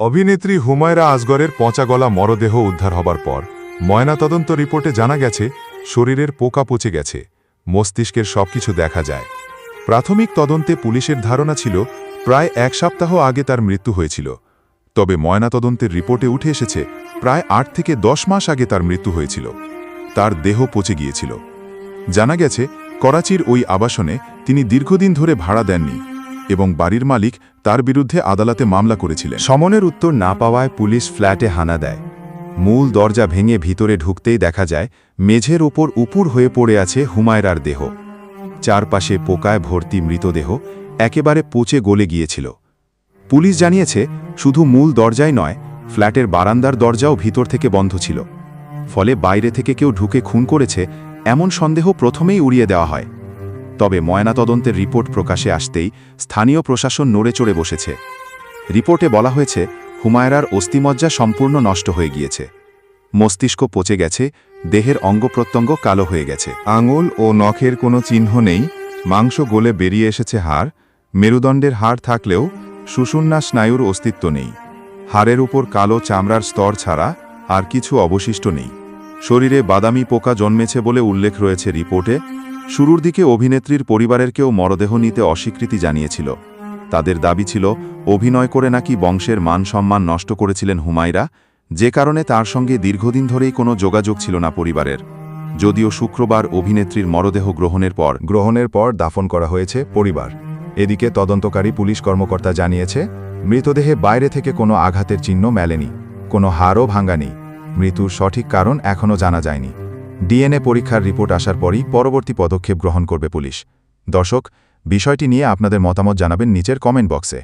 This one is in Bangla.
অভিনেত্রী হুমায়রা আসগরের পচাগলা মরদেহ উদ্ধার হবার পর ময়নাতদন্ত রিপোর্টে জানা গেছে, শরীরের পোকা পচে গেছে, মস্তিষ্কের সবকিছু দেখা যায়। প্রাথমিক তদন্তে পুলিশের ধারণা ছিল, প্রায় এক সপ্তাহ আগে তার মৃত্যু হয়েছিল। তবে ময়নাতদন্তের রিপোর্টে উঠে এসেছে, প্রায় আট থেকে দশ মাস আগে তার মৃত্যু হয়েছিল। তার দেহ পচে গিয়েছিল। জানা গেছে, করাচির ওই আবাসনে তিনি দীর্ঘদিন ধরে ভাড়া দেননি। এবং বাড়ির মালিক তার বিরুদ্ধে আদালতে মামলা করেছিলেন। সমনের উত্তর না পাওয়ায় পুলিশ ফ্ল্যাটে হানা দেয়। মূল দরজা ভেঙে ভিতরে ঢুকতেই দেখা যায়, মেঝের ওপর উপুর হয়ে পড়ে আছে হুমায়রার দেহ। চারপাশে পোকায় ভর্তি মৃতদেহ একেবারে পচে গলে গিয়েছিল। পুলিশ জানিয়েছে, শুধু মূল দরজাই নয়, ফ্ল্যাটের বারান্দার দরজাও ভিতর থেকে বন্ধ ছিল। ফলে বাইরে থেকে কেউ ঢুকে খুন করেছে, এমন সন্দেহ প্রথমেই উড়িয়ে দেওয়া হয়। তবে ময়নাতদন্তের রিপোর্ট প্রকাশে আসতেই স্থানীয় প্রশাসন নড়ে চড়ে বসেছে। রিপোর্টে বলা হয়েছে, হুমায়রার অস্থিমজ্জা সম্পূর্ণ নষ্ট হয়ে গিয়েছে। মস্তিষ্ক পচে গেছে, দেহের অঙ্গপ্রত্যঙ্গ কালো হয়ে গেছে। আঙুল ও নখের কোনো চিহ্ন নেই, মাংস গলে বেরিয়ে এসেছে হাড়, মেরুদণ্ডের হাড় থাকলেও সুষুন্না স্নায়ুর অস্তিত্ব নেই। হাড়ের উপর কালো চামড়ার স্তর ছাড়া আর কিছু অবশিষ্ট নেই। শরীরে বাদামি পোকা জন্মেছে বলে উল্লেখ রয়েছে রিপোর্টে শুরুর দিকে অভিনেত্রীর পরিবারের কেউ মরদেহ নিতে অস্বীকৃতি জানিয়েছিল। তাদের দাবি ছিল, অভিনয় করে নাকি বংশের মান সম্মান নষ্ট করেছিলেন হুমায়রা, যে কারণে তার সঙ্গে দীর্ঘদিন ধরেই কোনো যোগাযোগ ছিল না পরিবারের। যদিও শুক্রবার অভিনেত্রীর মরদেহ গ্রহণের পর গ্রহণের পর দাফন করা হয়েছে পরিবার। এদিকে তদন্তকারী পুলিশ কর্মকর্তা জানিয়েছে, মৃতদেহে বাইরে থেকে কোনো আঘাতের চিহ্ন মেলেনি, কোনো হাড়ও ভাঙ্গানি। মৃত্যুর সঠিক কারণ এখনও জানা যায়নি। ডিএনএ পরীক্ষার রিপোর্ট আসার পরই পরবর্তী পদক্ষেপ গ্রহণ করবে পুলিশ। দর্শক, বিষয়টি নিয়ে আপনাদের মতামত জানাবেন নিচের কমেন্ট বক্সে।